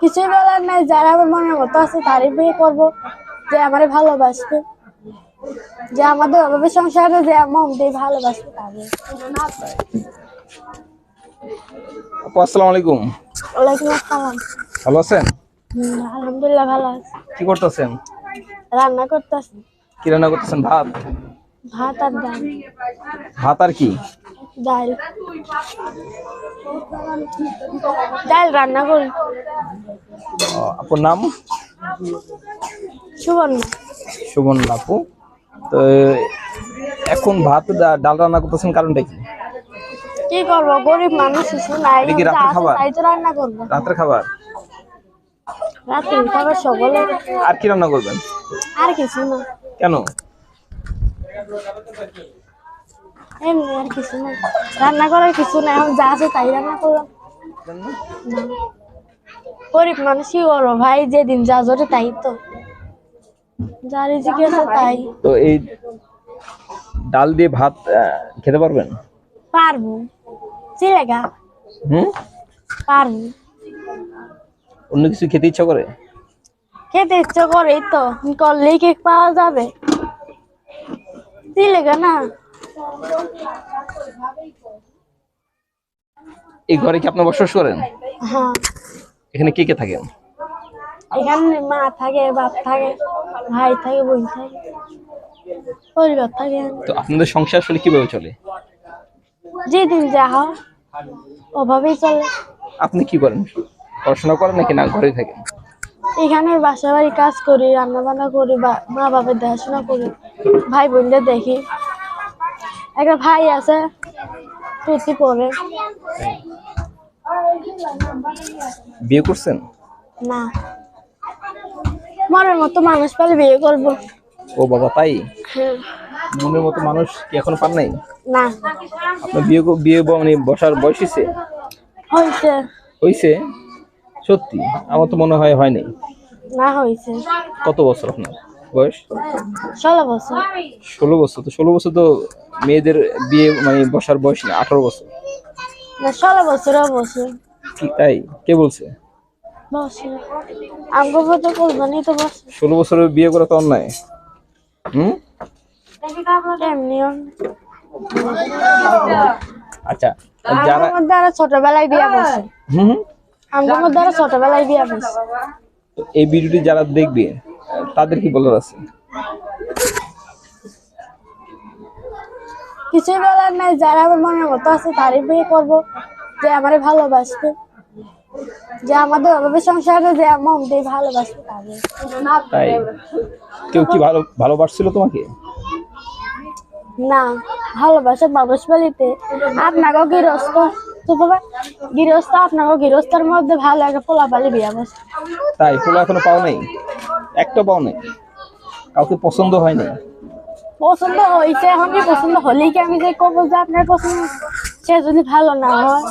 কিছুই বলার নাই যারা আমার মনের মতো আছে তারই বিয়ে করব যে আমারে ভালোবাসবে। যে আমাদের অভাবে সংসারে যে মন দিয়ে ভালোবাসবে তাদের আপু আসসালামু আলাইকুম। ওয়ালাইকুম আসসালাম। ভালো আছেন? আলহামদুলিল্লাহ ভালো আছি। কি করতেছেন? রান্না করতেছি। কি রান্না করতেছেন? ভাত? ভাত আর ডাল। ভাত আর কি? ডাল। ডাল রান্না করি ও, আপুর নাম? সুবর্ণ। সুবর্ণ আপু। তো এখন ভাত ডাল রান্না করতেছেন কারণটা কি? কি করব? গরিব মানুষ নাই রাতের রান্না করব। রাতের খাবার? রাতে খাবার সকলে। আর কি রান্না করবেন? আর কিছু না। কেন? এমনি আর কিছু না রান্না করার কিছু না এখন যা আছে তাই রান্না করলাম গরিব মানুষ কি করব ভাই যেদিন যা জোরে তাই তো। যা রিজিকে আছে তাই। তো এই ডাল দিয়ে ভাত খেতে পারবেন? পারব। চিলেগা হুম? পারব। অন্য কিছু খেতে ইচ্ছা করে? খেতে ইচ্ছে করে তো। করলেই কেক পাওয়া যাবে। চিলেগা না। এই ঘরে কি আপনি বসবাস করেন? হ্যাঁ। এখানে কে কে থাকেন এখানে মা থাকে বাপ থাকে ভাই থাকে বোন থাকে পরিবার থাকে। তো আপনাদের সংসার আসলে কীভাবে চলে? যেদিন যা হয় ওভাবেই চলে। আপনি কি করেন? পড়াশোনা করেন নাকি না ঘরে থাকেন? এখানে বাসা বাড়ি কাজ করি রান্না বান্না করি বা- মা বাবার দেখাশোনা করি ভাই বোনদের দেখি। একটা ভাই আছে টুতি পরে। বিয়ে করছেন? না। মনের মতো মানুষ পেলে বিয়ে করব। ও বাবা তাই। মনের মতো মানুষ কি এখনও পান নাই? না। আপনার বিয়ে বিয়ে মানে বসার বয়স হয়েছে হয়েছে হয়েছে সত্যি? আমার তো মনে হয় হয়নি। না হয়েছে কত বছর আপনার? বয়স? ষোলো বছর। ষোলো বছর তো ষোলো বছর তো মেয়েদের বিয়ে মানে বসার বয়স না আঠারো বছর। না ষোলো বছর বছর। তাই? কে বলছে? বছর বছর ষোলো বছরের বিয়ে করা তো অন্যায়। হুম? আচ্ছা যারা আরও ছোটবেলায় বিয়া বসে। হুম। আমার মধ্যে আরও ছোটবেলায় বিয়া বসে। এই ভিডিওটি যারা দেখবে তাদের কি বলার আছে? কিছুই বলার নাই যারা আমার মনের মতো আছে তারই বিয়ে করব যে আমারে ভালোবাসবে। যে আমাদের অভাবে সংসারে যে মন দিয়ে ভালোবাসবে তাই? কেউ কি ভালো ভালোবাসছিল তোমাকে? না ভালোবাসে মানুষ বলিতে আপনাকেও গৃহস্থ তো বাবা গৃহস্থ আপনাকেও গৃহস্থর মধ্যে ভালো একটা পোলা পালি বিয়া তাই? ফুল এখনও পাও নাই? একটা পাও নাই। কাউকে পছন্দ হয় নাই। পছন্দ হয়েছে এখন কি পছন্দ হলেই কি আমি যে করব যে আপনার পছন্দ সে যদি ভালো না হয়।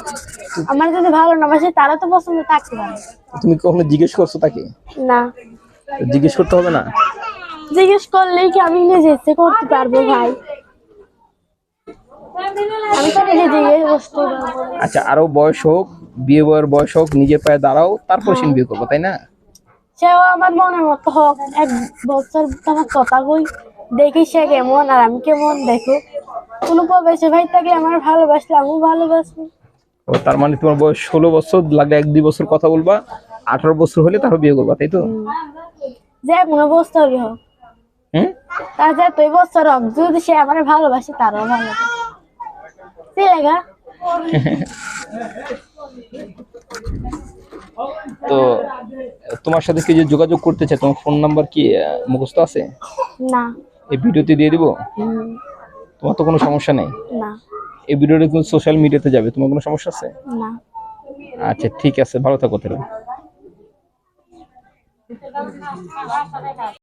আমার যদি ভালো না বাসে তারা তো পছন্দ থাকতে পারে তুমি কখনো জিজ্ঞেস করছ তাকে? না। জিজ্ঞেস করতে হবে না? জিজ্ঞেস করলেই কি আমি নিজে ইচ্ছে করতে পারব ভাই? আমি তো নিজে জিজ্ঞেস বসতে পারব। আচ্ছা আরও বয়স হোক বিয়ে বয়ের বয়স হোক নিজের পায়ে দাঁড়াও তারপর সে বিয়ে করব তাই না? সেও আমার মনের মতো হোক। এক বছর তোমার কথা কই দেখি সে কেমন আর আমি কেমন দেখো। কোনো প্রবেশে ভাই থাকলে আমার ভালোবাসলে আমিও ভালোবাসবো। ও তার মানে তোমার বয়স ষোলো বছর লাগলে এক দুই বছর কথা বলবা আঠারো বছর হলে তারপর বিয়ে করবা তাই তো? যে কোনো বছরই হোক। হুম? তার যে তুই বছর হোক যদি সে আমার ভালোবাসে তারও ভালো। কি লাগা। তো তোমার সাথে কি যে যোগাযোগ করতে চাই তোমার ফোন নাম্বার কি মুখস্ত মুখস্থ আছে? না। এই ভিডিওতে দিয়ে দিব? তোমার তো কোনো সমস্যা নেই? না। এই ভিডিওটা কিন্তু সোশ্যাল মিডিয়াতে যাবে তোমার কোনো সমস্যা আছে? না। আচ্ছা ঠিক আছে ভালো থাকো তাহলে।